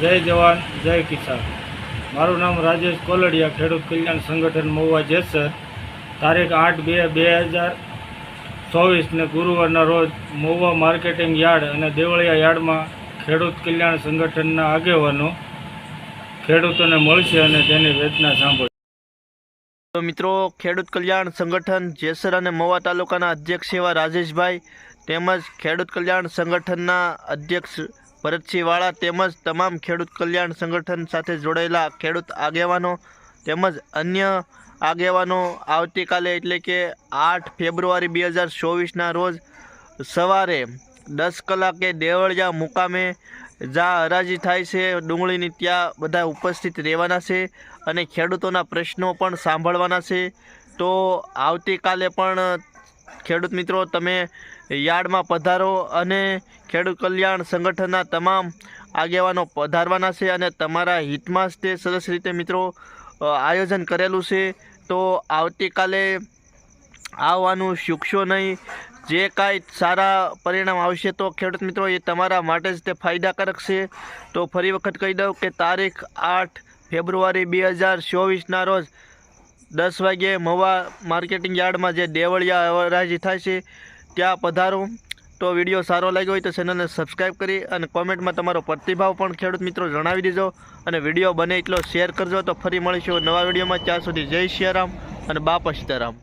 જય જવાન, જય કિસાન. મારું નામ રાજેશ કોલડિયા, ખેડૂત કલ્યાણ સંગઠન મહુવા જેસર. તારીખ આઠ બે બે હજાર ચોવીસને ગુરુવારના રોજ મહુવા માર્કેટિંગ યાર્ડ અને દેવળિયા યાર્ડમાં ખેડૂત કલ્યાણ સંગઠનના આગેવાનો ખેડૂતોને મળશે અને તેની વેદના સાંભળશે. તો મિત્રો, ખેડૂત કલ્યાણ સંગઠન જેસર અને મહુવા તાલુકાના અધ્યક્ષ એવા રાજેશભાઈ તેમજ ખેડૂત કલ્યાણ સંગઠનના અધ્યક્ષ ભરતસિંહ વાળા તેમજ તમામ ખેડૂત કલ્યાણ સંગઠન સાથે જોડાયેલા ખેડૂત આગેવાનો તેમજ અન્ય આગેવાનો આવતીકાલે એટલે કે આઠ ફેબ્રુઆરી બે હજાર ચોવીસના રોજ સવારે દસ કલાકે દેવળિયા મુકામે જ્યાં હરાજી થાય છે. ડુંગળીની ત્યાં બધા ઉપસ્થિત રહેવાના છે અને ખેડૂતોના પ્રશ્નો પણ સાંભળવાના છે. તો આવતીકાલે પણ ખેડૂત મિત્રો, તમે યાર્ડમાં પધારો અને ખેડૂત કલ્યાણ સંગઠનના તમામ આગેવાનો પધારવાના છે અને તમારા હિતમાં તે સરસ રીતે મિત્રો આયોજન કરેલું છે. તો આવતીકાલે આવવાનું શીખશો નહીં. જે કાંઈ સારા પરિણામ આવશે તો ખેડૂત મિત્રો, એ તમારા માટે જ તે ફાયદાકારક છે. તો ફરી વખત કહી દઉં કે તારીખ આઠ ફેબ્રુઆરી બે હજાર ચોવીસના રોજ દસ વાગ્યે મવા માર્કેટિંગ યાર્ડમાં જે દેવળિયા હરાજી થાય છે, ત્યાં પધારો. તો વીડિયો સારો લાગ્યો હોય તો ચેનલને સબસ્ક્રાઈબ કરી અને કોમેન્ટમાં તમારો પ્રતિભાવ પણ ખેડૂત મિત્રો જણાવી દેજો. અને વીડિયો બને એટલો શેર કરજો તો ફરી મળીશું નવા વિડીયોમાં. ત્યાં સુધી જય સિયારામ અને બાપા સીતારામ